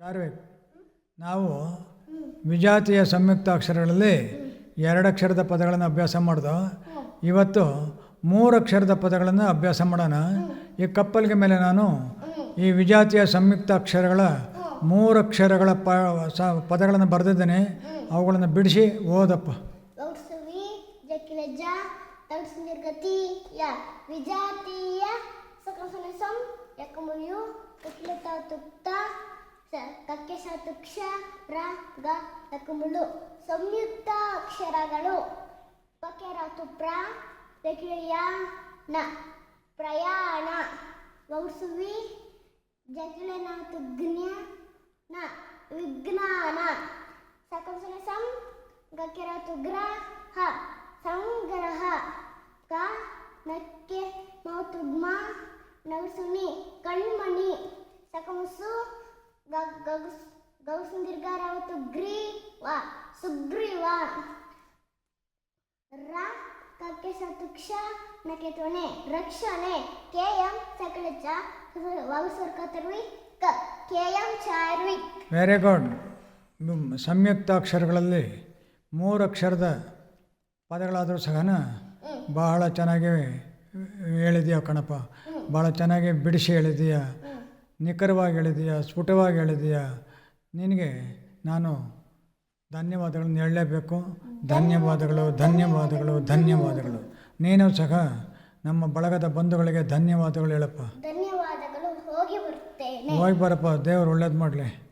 ಚಾರ್ವಿಕ್ ನಾವು ವಿಜಾತಿಯ ಸಂಯುಕ್ತ ಅಕ್ಷರಗಳಲ್ಲಿ ಎರಡು ಅಕ್ಷರದ ಪದಗಳನ್ನು ಅಭ್ಯಾಸ ಮಾಡ್ದೋ, ಇವತ್ತು ಮೂರು ಅಕ್ಷರದ ಪದಗಳನ್ನು ಅಭ್ಯಾಸ ಮಾಡೋಣ. ಈ ಕಪ್ಪಲಿಗೆ ಮೇಲೆ ನಾನು ಈ ವಿಜಾತಿಯ ಸಂಯುಕ್ತ ಅಕ್ಷರಗಳ ಮೂರು ಅಕ್ಷರಗಳ ಪ, ಸ, ಪದಗಳನ್ನು ಬರೆದಿದ್ದೇನೆ. ಅವುಗಳನ್ನು ಬಿಡಿಸಿ ಓದಪ್ಪ. ವಿಜಾತೀಯ ಕಕ್ಕೆ ಸತುಕ್ಷ ರ, ಗ ಯಕಮುಳು ಸಂಯುಕ್ತ ಅಕ್ಷರಗಳು. ಪಕೆರತು ಪ್ರ ನ, ಪ್ರಯಾಣ. ವೌಸುವಿ ಜಕಿಲನಾತು ಜ್ಞ ನ, ವಿಜ್ಞಾನ. ಸಕಂಸನಸಂ ಗಕ್ಕೆರಾತು ಗ್ರಹ ಸಂಗ್ರಹ. ಕ, ನಕ್ಕೆ ಮೌತುಗ್ಮ ನವಸುನಿ ಕಣ್ಮಣಿ. ಸಕಮಸು ಗೌಸುಂದಿರ್ಗಾರಾವತು ಗ್ರೀವ ಸುಗ್ರೀವ. ರ ಕಕ್ಕೆ ಸತುಕ್ಷ ನಕ್ಕೆ ತೊಣೆ ರಕ್ಷಣೆ ಕೆ ಎಂ ಸಕಲಚ ವಗಸರ್ಕತರ್ವಿ ಕ K M Charvik very good ಸಂಯುಕ್ತ ಅಕ್ಷರಗಳಲ್ಲಿ ಮೂರು ಅಕ್ಷರದ ಪದಗಳಾದರೂ ಸಹ ಬಹಳ ಚೆನ್ನಾಗಿ ಹೇಳಿದೆಯಾ ಕಣಪ್ಪ. ಭಾಳ ಚೆನ್ನಾಗಿ ಬಿಡಿಸಿ ಹೇಳಿದೀಯ. ನಿಖರವಾಗಿ ಹೇಳಿದೆಯಾ ಸ್ಫುಟವಾಗಿ ಹೇಳಿದೆಯಾ? ನಿನಗೆ ನಾನು ಧನ್ಯವಾದಗಳನ್ನು ಹೇಳಲೇಬೇಕು. ಧನ್ಯವಾದಗಳು ಧನ್ಯವಾದಗಳು ಧನ್ಯವಾದಗಳು. ನೀನು ಸಹ ನಮ್ಮ ಬಳಗದ ಬಂಧುಗಳಿಗೆ ಧನ್ಯವಾದಗಳು ಹೇಳಪ್ಪ. ಧನ್ಯವಾದಗಳು ಹೋಗಿ ಬರಪ್ಪ ದೇವರು ಒಳ್ಳೇದು ಮಾಡಲಿ.